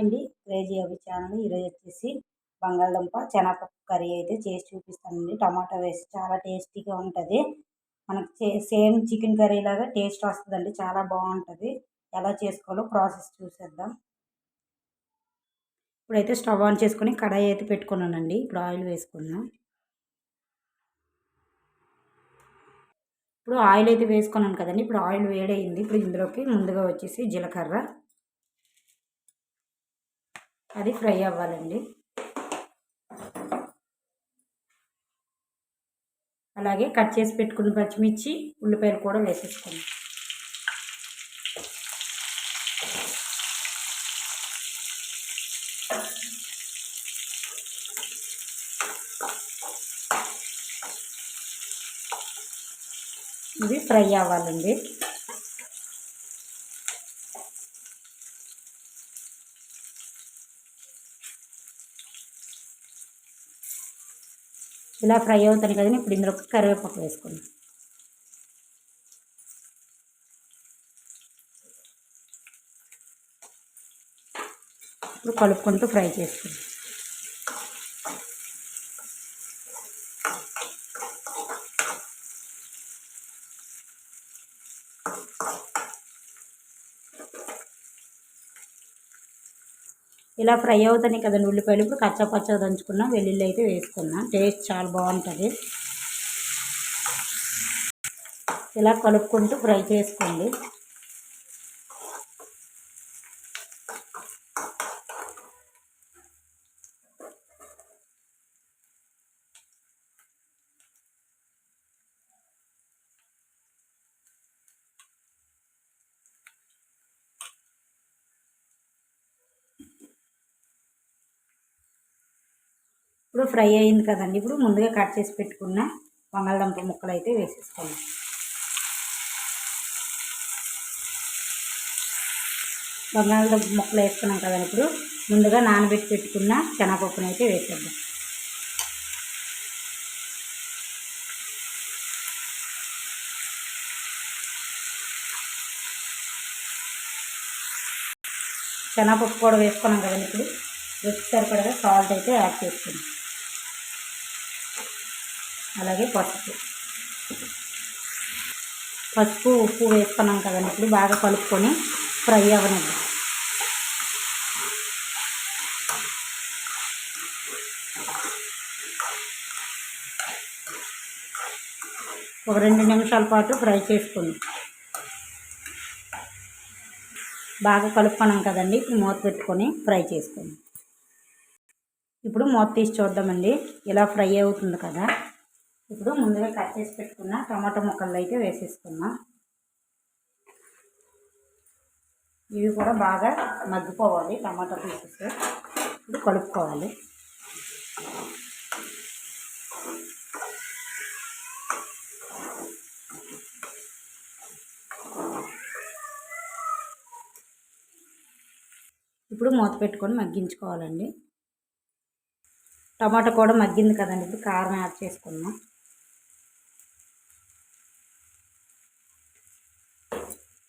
అండి క్రేజీ అవి ఛానల్ ఈరోజు వచ్చేసి బంగాళదుంప శనగపప్పు కర్రీ అయితే చేసి చూపిస్తానండి. టమాటా వేసి చాలా టేస్టీగా ఉంటుంది. మనకి సేమ్ చికెన్ కర్రీ లాగా టేస్ట్ వస్తుందండి. చాలా బాగుంటుంది. ఎలా చేసుకోవాలో ప్రాసెస్ చూసేద్దాం. ఇప్పుడైతే స్టవ్ ఆన్ చేసుకొని కడాయి అయితే పెట్టుకున్నానండి. ఇప్పుడు ఆయిల్ వేసుకుందాం. ఇప్పుడు ఆయిల్ అయితే వేసుకున్నాను కదండి. ఇప్పుడు ఆయిల్ వేడైంది ఇప్పుడు ఇందులోకి ముందుగా వచ్చేసి జీలకర్ర. అది ఫ్రై అవ్వాలండి. అలాగే కట్ చేసి పెట్టుకున్న పచ్చిమిర్చి ఉల్లిపాయలు కూడా వేసేసుకోండి. ఇవి ఫ్రై అవ్వాలండి. ఇలా ఫ్రై అవుతాయి కదా ఇప్పుడు ఇందులో కరివేపాకు వేసుకోండి ఇప్పుడు కలుపుకుంటూ ఫ్రై చేసుకోండి ఇలా ఫ్రై అవుతాయి కదండి ఉల్లిపాయలు ఇప్పుడు కచ్చా పచ్చ వెల్లుల్లి అయితే వేసుకున్నాం. టేస్ట్ చాలా బాగుంటుంది. ఇలా కలుపుకుంటూ ఫ్రై చేసుకోండి. ఇప్పుడు ఫ్రై అయింది కదండి. ఇప్పుడు ముందుగా కట్ చేసి పెట్టుకున్న బంగాళదుంప ముక్కలు అయితే వేసేసుకోండి బంగాళదుంప ముక్కలు వేసుకున్నాం కదండి. ఇప్పుడు ముందుగా నానబెట్టి పెట్టుకున్న శనగపప్పును అయితే వేసేద్దాం. శనగపప్పు కూడా వేసుకున్నాం కదండి. ఇప్పుడు రుచి సరిపడగా సాల్ట్ అయితే యాడ్ చేసుకుందాం. అలాగే పసుపు. పసుపు ఉప్పు వేసుకున్నాం కదండి ఇప్పుడు బాగా కలుపుకొని ఫ్రై అవ్వనండి ఒక రెండు నిమిషాల పాటు ఫ్రై చేసుకోండి బాగా కలుపుకున్నాం కదండి ఇప్పుడు మూత పెట్టుకొని ఫ్రై చేసుకోండి ఇప్పుడు మూత తీసి చూద్దామండి ఇలా ఫ్రై అవుతుంది కదా. ఇప్పుడు ముందుగా కట్ చేసి పెట్టుకున్న టమాటా ముక్కలు అయితే వేసేసుకున్నాం ఇవి కూడా బాగా మగ్గిపోవాలి టమాటా పీసెస్. ఇప్పుడు కలుపుకోవాలి. ఇప్పుడు మూత పెట్టుకొని మగ్గించుకోవాలండి. టమాటా కూడా మగ్గింది కదండి. ఇప్పుడు కారం యాడ్ చేసుకున్నాం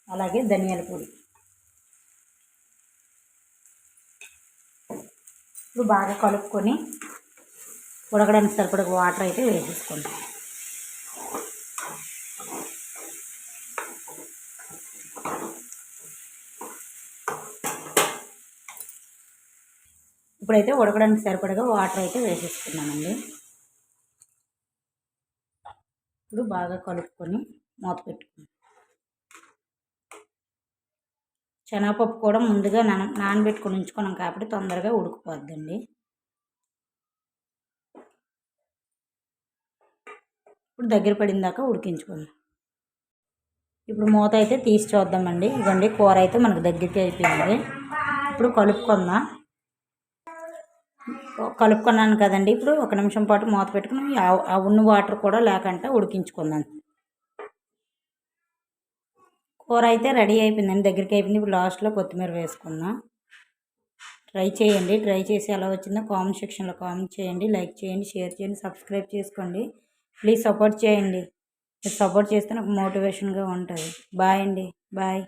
అలాగే ధనియాల పొడి. ఇప్పుడు బాగా కలుపుకొని ఉడకడానికి సరిపడ వాటర్ అయితే వేసేసుకుంటాం ఇప్పుడైతే ఉడకడానికి సరిపడగా వాటర్ అయితే వేసేసుకున్నామండి ఇప్పుడు బాగా కలుపుకొని మూత పెట్టుకున్నాం శనగపప్పు కూడా ముందుగా నాన నానబెట్టుకొని ఉంచుకున్నాం కాబట్టి తొందరగా ఉడికిపోద్దండి. ఇప్పుడు దగ్గర పడిన దాకా ఉడికించుకుందాం. ఇప్పుడు మూత అయితే తీసి చూద్దామండి. ఇదండి కూర అయితే మనకు దగ్గరికి అయిపోయింది. ఇప్పుడు కలుపుకుందాం. కలుపుకున్నాను కదండి. ఇప్పుడు ఒక నిమిషం పాటు మూత పెట్టుకుని ఆ ఉన్న వాటర్ కూడా లేకుండా ఉడికించుకుందాం. కూర అయితే రెడీ అయిపోయిందండి దగ్గరికి అయిపోయింది. ఇప్పుడు లాస్ట్లో కొత్తిమీర వేసుకుందాం. ట్రై చేయండి ట్రై చేసి ఎలా వచ్చిందో కామెంట్ సెక్షన్లో కామెంట్ చేయండి లైక్ చేయండి షేర్ చేయండి సబ్స్క్రైబ్ చేసుకోండి. ప్లీజ్ సపోర్ట్ చేయండి. మీరు సపోర్ట్ చేస్తే నాకు మోటివేషన్గా ఉంటుంది. బాయ్ అండి బాయ్.